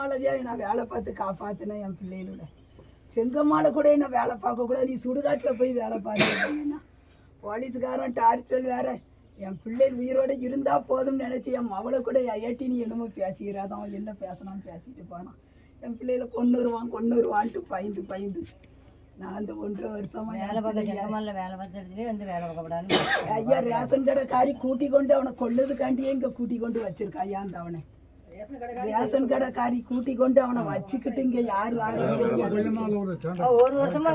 செங்கம்மாலதையா நான் வேலை பார்த்து காப்பாத்தினேன் என் பிள்ளைகளோட. செங்கம்மால கூட என்ன வேலை பார்க்க கூட நீ சுடுகாட்டில் போய் வேலை பார்த்துன்னா போலீஸ்காரன் டார்ச்சல் வேற. என் பிள்ளைகள் உயிரோட இருந்தா போதும்னு நினைச்சு என் மவளை கூட ஏட்டி நீ என்னமோ பேசிக்கிறாதான் என்ன பேசினான் பேசிட்டு போனான். என் பிள்ளைகளை கொன்னுருவான் கொன்னுருவான்ட்டு பயந்து பயந்து. நான் அந்த ஒன்றரை வருஷமா வேலை பார்க்க வேலை பார்த்த வந்து வேலை பார்க்கக்கூடாதுன்னு ஐயா ரேஷன் கடைக்காரி கூட்டி கொண்டு அவனை கொள்ளதுக்காண்டியே இங்க கூட்டி கொண்டு வச்சிருக்கா ஐயா அந்த அவனை. ரேஷன் கடைக்காரி கூட்டி கொண்டு அவனை வச்சுக்கிட்டு இங்க யாரு ஒரு வருஷமா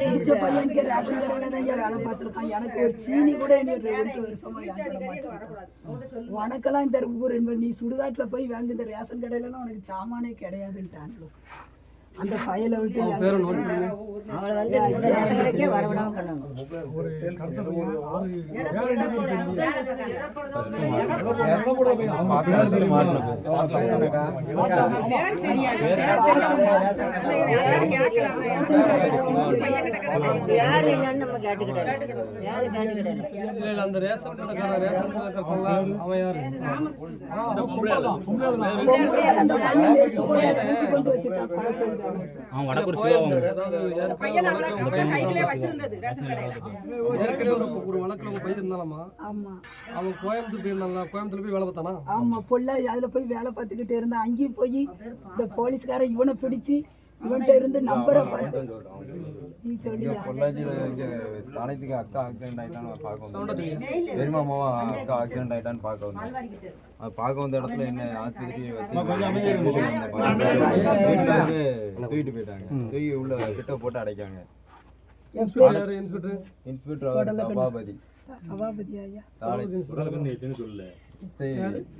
பிடிச்ச பையன் ரேஷன் கடையில தான் வேலை பார்த்திருக்கான் எனக்கு ஒரு சீனி கூட இன்னும் ரெண்டு வருஷமா வாங்கிட உனக்கெல்லாம் இந்த ஊர் என்பது நீ சுடுகாட்டுல போய் வாங்க இந்த ரேஷன் கடையில எல்லாம் உனக்கு சாமானே கிடையாதுன்ட்டான். அந்த ஃபைலை விட்டு அவளை வந்து கடைக்கே வரவிடாம யாரு என்னன்னு நம்ம கேட்டுக்கிட்டாரு யாரு கேட்டுக்கிட்டாரு இல்ல இல்ல அந்த ரேஷன் கடைக்கார ரேஷன் கடைக்காரன் அவன் யாரு அந்த கொண்டு வச்சுட்டான் கொலை செய்தவனை. அவன் வடக்கூர் கோயம்புத்தூர் அதாவது ஏற்கனவே ஒரு ஒரு வழக்குல உங்க பையன் இருந்தாலாமா ஆமா. அவன் கோயம்புத்தூர் போயிருந்தாங்களா கோயம்புத்தூர் போய் வேலை பார்த்தானா? ஆமா பொள்ளாச்சி அதுல போய் வேலை பார்த்துக்கிட்டு இருந்தா அங்கேயும் போய் இந்த போலீஸ்காரன் இவனை பிடிச்சு இவன்கிட்ட இருந்து நம்பரை பார்த்து நீ சொல்லியா அக்கா ஆக்சிடென்ட் ஆயிட்டான்னு பார்க்க வந்தோம் பெரியமா மாமா அக்கா ஆக்சிடென்ட் ஆயிட்டான்னு பார்க்க வந்தோம் அது பார்க்க வந்த இடத்துல என்ன ஆஸ்பத்திரி தூக்கிட்டு போயிட்டாங்க. தூக்கி உள்ள கிட்ட போட்டு அடைக்காங்க. இன்ஸ்பெக்டர்? இன்ஸ்பெக்டர் சபாபதி. சபாபதி ஐயா. சாலை எஸ்ஐ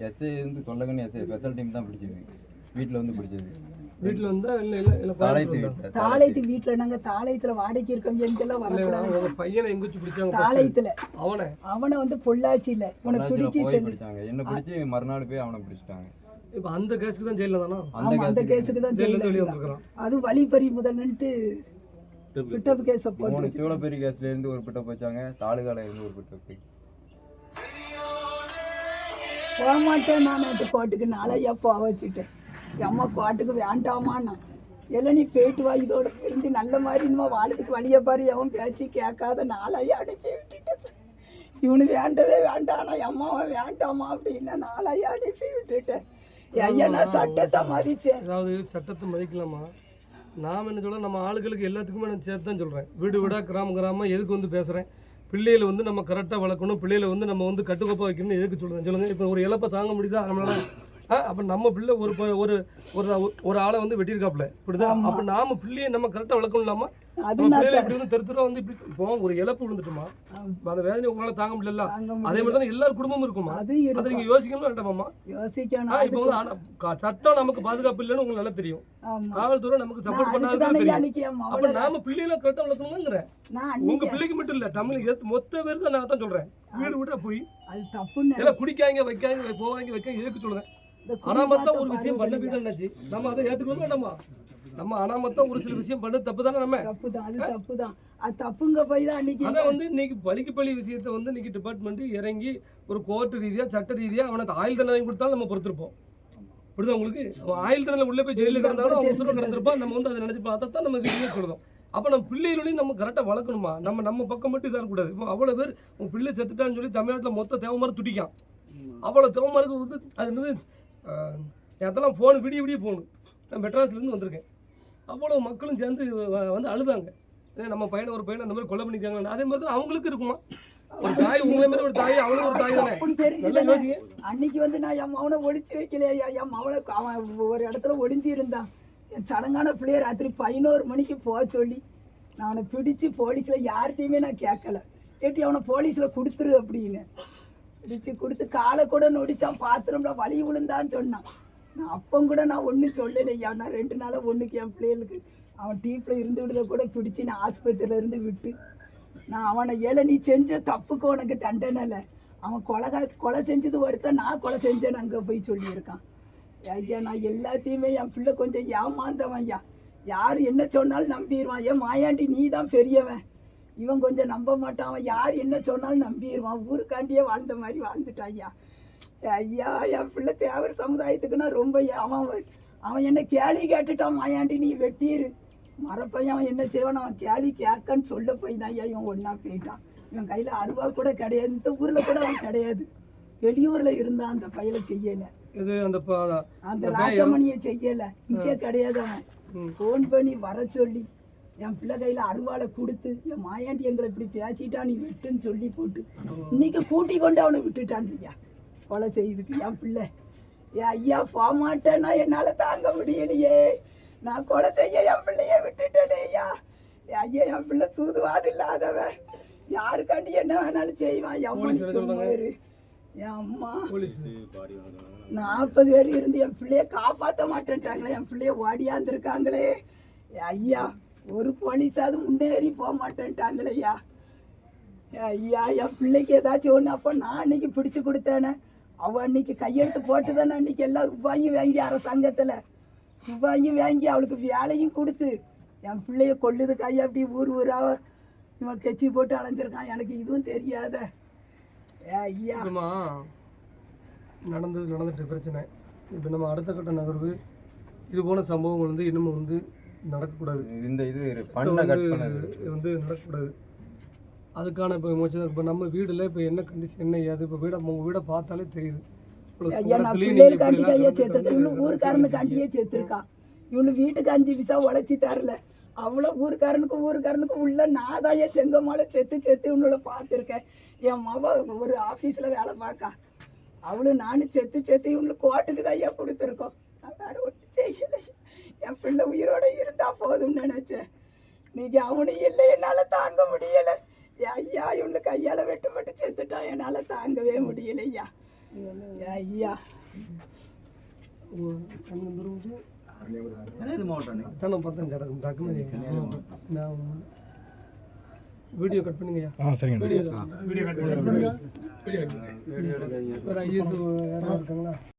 எஸ்ஐ வந்து சொல்லகன்னு எஸ்ஐ ஸ்பெஷல் டீம் தான் பிடிச்சது. வீட்டில் வந்து பிடிச்சது. வீட்டுல வந்தா இல்ல இல்ல இல்ல தாளைத்து வீட்டில் தாளையத்துல வாடகைக்கு இருக்கோம் எங்கெல்லாம் வரக்கூடாது. உங்க பையனை எங்க வச்சு பிடிச்சாங்க? தாளையத்துல அவனை? அவனை வந்து பொள்ளாச்சியில பிடிச்சி பிடிச்சாங்க. என்ன பிடிச்சி மறுநாள் போய் அவனை பிடிச்சிட்டாங்க. இப்ப அந்த கேஸுக்கு தான் ஜெயில தானா? அந்த கேஸுக்கு தான் அது வழிப்பறி முதல்ன்ட்டு பிட்டப் கேஸ. போட்டு மூணு சூளப்பெரி கேஸ்ல இருந்து ஒரு பிட்டப் வச்சாங்க. தாலுகால இருந்து ஒரு பிட்டப் போக மாட்டேன் நான் நேற்று கோட்டுக்கு நாளையா போக வச்சுட்டேன். அம்மா கோட்டுக்கு வேண்டாமான்னா எல்லாம் நீ போயிட்டு வா இதோட திருந்தி நல்ல மாதிரி இன்னும் வாழத்துக்கு வழியை பாரு எவன் பேச்சு கேட்காத நாளையா அனுப்பி விட்டுட்டேன் இவனு வேண்டவே வேண்டாம் ஆனால் அம்மாவை வேண்டாமா அப்படின்னா நாளையா அனுப்பி விட்டுட்டேன் ஐயா நான் சட்டத்தை மதிச்சேன் அதாவது சட்டத்தை மதிக்கலாமா? நாம் என்ன சொல்ல நம்ம ஆளுகளுக்கு எல்லாத்துக்குமே நான் சேர்த்து தான் சொல்கிறேன் வீடு வீடாக கிராம கிராமம் எதுக்கு வந்து பேசுகிறேன் பிள்ளைகளை வந்து நம்ம கரெக்டாக வளர்க்கணும் பிள்ளைகளை வந்து நம்ம வந்து கட்டுக்கோப்பாக வைக்கணும்னு எதுக்கு சொல்கிறேன் சொல்லுங்கள் இப்போ ஒரு இழப்பை தாங்க முடியுதா? நம்மளால அப்போ நம்ம பிள்ளை ஒரு ஒரு ஒரு ஒரு ஆளை வந்து வெட்டியிருக்காப்புல. இப்படிதான்? அப்போ நாம பிள்ளையை நம்ம கரெக்டாக வளர்க்கணும் இல்லாமல் இப்படி வந்து தெரு தெருவா வந்து இப்படி இப்போ ஒரு இழப்பு விழுந்துட்டுமா? அந்த வேதனை உங்களால் தாங்க முடியல. அதே மாதிரி தானே குடும்பமும் இருக்குமா? அது நீங்கள் யோசிக்கணும். ஆ, இப்போ வந்து சட்டம் நமக்கு பாதுகாப்பு இல்லைன்னு உங்களுக்கு நல்லா தெரியும். காவல்துறை நமக்கு சப்போர்ட் பண்ணாதான் தானே தெரியும். அப்ப நாம பிள்ளைகளை கரெக்டா வளர்க்கணுங்கிறேன் உங்க பிள்ளைக்கு மட்டும் இல்ல தமிழ் மொத்த பேருக்கு நான் தான் சொல்றேன். வீடு விட போய். அது தப்புன்னு எல்லாம் குடிக்காங்க வைக்காங்க போவாங்க வைக்காங்க எதுக்கு சொல்றேன்? அனாமத்தா ஒரு விஷயம் பண்ண என்னாச்சு நம்ம அதை ஏத்துக்கணும் வேண்டாமா நம்ம அனாமத்தா ஒரு சில விஷயம் பண்ணது தப்பு தானே நம்ம? தப்புதான் அது தப்புதான். அது தப்புங்க போய் தான் அன்னைக்கு அதான் வந்து இன்னைக்கு பலிக்கு பலி விஷயத்தை வந்து இன்னைக்கு டிபார்ட்மெண்ட் இறங்கி ஒரு கோர்ட் ரீதியா சட்ட ரீதியா அவனுக்கு ஆயுள் தண்டனை கொடுத்தாலும் நம்ம பொறுத்திருப்போம். புரியுதா உங்களுக்கு? அவன் ஆயுள் தண்டனை உள்ள போய் ஜெயிலில் கிடந்தாலும் அவன் உத்தரவு கிடந்திருப்பான். நம்ம வந்து அதை நினைச்சு பார்த்தா தான் நம்ம இதுலேயே சொல்றோம் அப்போ நம்ம பிள்ளைகளையும் நம்ம கரெக்டாக வளர்க்கணுமா? நம்ம நம்ம பக்கம் மட்டும் இதாக இருக்கக்கூடாது. இப்போ அவ்வளோ பேர் உங்கள் பிள்ளை செத்துட்டான்னு சொல்லி தமிழ்நாட்டில் மொத்த தேவை மாதிரி துடிக்கான். அவ்வளோ தேவை மாதிரி வந்து அது என்னது ஆஹ், அதெல்லாம் ஃபோன் விடிய விடிய ஃபோனு நான் மெட்ராஸ்லேருந்து வந்திருக்கேன். அவ்வளோ மக்களும் சேர்ந்து வந்து அழுதாங்க. நம்ம பையனை ஒரு பையனை அந்த மாதிரி கொலை பண்ணிக்காங்க அதே மாதிரி தான் அவங்களுக்கு இருக்குமா? ஒரு தாய் உங்களை மாதிரி ஒரு தாய் அவளும் ஒரு தாய் தானே? அன்னைக்கு வந்து நான் என் மவனை ஒளிச்சு வைக்கலையா என் மவனை அவன் ஒரு இடத்துல ஒளிஞ்சு இருந்தான். என் சடங்கான பிள்ளைய ராத்திரி பதினோரு மணிக்கு போக சொல்லி நான் அவனை பிடிச்சு போலீஸில் யார்கிட்டையுமே நான் கேட்கல. கேட்டு அவனை போலீஸில் கொடுத்துரு அப்படின்னு. பிடிச்சு கொடுத்து காலை கூட நொடிச்சான் பாத்திரம்ல வலி விழுந்தான்னு சொன்னான். நான் அப்பவும் கூட நான் ஒன்றும் சொல்லலையா? நான் ரெண்டு நாளாக ஒன்றுக்கு என் பிள்ளைகளுக்கு அவன் டீப்பில் இருந்து விடுத கூட பிடிச்சி நான் ஆஸ்பத்திரியில இருந்து விட்டு. நான் அவனை ஏழை நீ செஞ்ச தப்புக்கு உனக்கு தண்டனை இல்லை. அவன் கொலை கொலை செஞ்சது ஒருத்தன் நான் கொலை செஞ்சேன்னு அங்கே போய் சொல்லியிருக்கான். ஐயா நான் எல்லாத்தையுமே என் பிள்ளை கொஞ்சம் ஏமாந்தவன் ஐயா. யார் என்ன சொன்னாலும் நம்பிடுவான் ஏன் மாயாண்டி நீ தான் பெரியவன். இவன் கொஞ்சம் நம்ப மாட்டான். அவன் யார் என்ன சொன்னாலும் நம்பிடுவான் ஊருக்காண்டியே வாழ்ந்த மாதிரி வாழ்ந்துட்டான் ஐயா ஐயா என் பிள்ளை தேவர் சமுதாயத்துக்குன்னா ரொம்ப அவன் அவன் என்ன கேள்வி கேட்டுட்டான் மாயாண்டி நீ வெட்டிரு மரப்பையன் அவன் என்ன செய்வான்? அவன் கேள்வி கேட்கன்னு சொல்ல போய் தான் ஐயா இவன் ஒன்றா போயிட்டான். இவன் கையில் அருவா கூட கிடையாது. இந்த ஊரில் கூட அவன் கிடையாது. வெளியூரில் இருந்தான் அந்த பையலை செய்யலை. இது அந்த அந்த ராஜமணியை செய்யல. இங்கே கிடையாது அவன். ஃபோன் பண்ணி வர சொல்லி. என் பிள்ளை கையில அருவாளை கொடுத்து என் மாயாண்டி எங்களை இப்படி பேசிட்டா நீ விட்டுன்னு சொல்லி போட்டு இன்னைக்கு கூட்டி கொண்டு அவனை விட்டுட்டான் ஐயா கொலை செய்யுதுக்கு என் பிள்ளை. என் ஐயா போக மாட்டேன்னா என்னால தாங்க முடியலையே. நான் கொலை செய்ய என் பிள்ளைய விட்டுட்டேனே ஐயா. என் ஐயா என் பிள்ளை சூதுவாது இல்லாதவன் யாருக்காண்டி என்ன வேணாலும் செய்வான்? என் இரு. என் அம்மா. நாற்பது பேர் இருந்து என் பிள்ளைய காப்பாற்ற மாட்டேன்ட்டாங்களே என் பிள்ளைய ஓடியாந்துருக்காங்களே. ஐயா ஒரு போலீஸாவது முன்னேறி போக மாட்டேன்ட்டாங்களே ஐயா. ஐயா என் பிள்ளைக்கு ஏதாச்சும் ஒன்று அப்போ நான் அன்னைக்கு பிடிச்சு கொடுத்தேனே. அவள் அன்னைக்கு கையெழுத்து போட்டு தானே அன்னைக்கு எல்லாம் ரூபாயும் வாங்கி அரசாங்கத்தில். ரூபாயும் வாங்கி அவளுக்கு வேலையும் கொடுத்து. என் பிள்ளைய கொள்ளுது கையை அப்படி ஊர் ஊராக இவன் கெச்சி போட்டு அலைஞ்சிருக்கான் எனக்கு இதுவும் தெரியாத. ஐயா. நடந்தது நடந்துட்டு பிரச்சனை. இப்போ நம்ம அடுத்த கட்ட நகர்வு இது போன சம்பவங்கள் வந்து இன்னமும் வந்து நடக்கக்கூடாது. இந்த இது ஃபண்டை கட் பண்ணது இது வந்து நடக்கக்கூடாது. அதுக்கான இப்போ இப்போ நம்ம வீடுல இப்போ என்ன கண்டிஷன் என்ன ஏது? இப்போ வீடை உங்கள் வீடை பார்த்தாலே தெரியுது. ஐயா நான் ஐயா எல்லாம் சேர்த்துருக்கேன் இவனு சேர்த்துருக்கான் வீட்டுக்கு அஞ்சு விசா உழைச்சி தரல. அவ்வளோ ஊருக்காரனுக்கு ஊருக்காரனுக்கு உள்ள நாதாய செங்கமால செத்து செத்து இவனோட பார்த்துருக்கேன். என் மவ ஒரு ஆஃபீஸில் வேலை பார்க்கா. அவளும் நானும் செத்து செத்து இவனுக்கு கோட்டுக்கு தான் ஐயா கொடுத்துருக்கோம். நான் வேற ஒன்றும் செய்யலை என் பிள்ளை உயிரோட இருந்தா போதும்னு நினைச்சேன். நீங்க அவனு இல்லை என்னால தாங்க முடியல. ஐயா இவனுக்கு கையால வெட்டுப்பட்டு செத்துட்டான் என்னால தாங்கவே முடியல ஐயா. ஐயா. வீடியோ கட் பண்ணுங்கய்யா ஆ சரிங்க வீடியோ வீடியோ கட் பண்ணுங்க. வேறு இருக்காங்களா?